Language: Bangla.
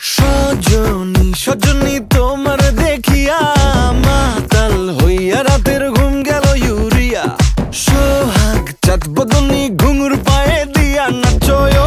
সজনী সজনী তোমার দেখিয়া মাতাল হইয়া রাতের ঘুম গেল ইউরিয়া। সোহাগ, চাঁদ ঘুঙুর পায়ে দিয়া নাচয় ও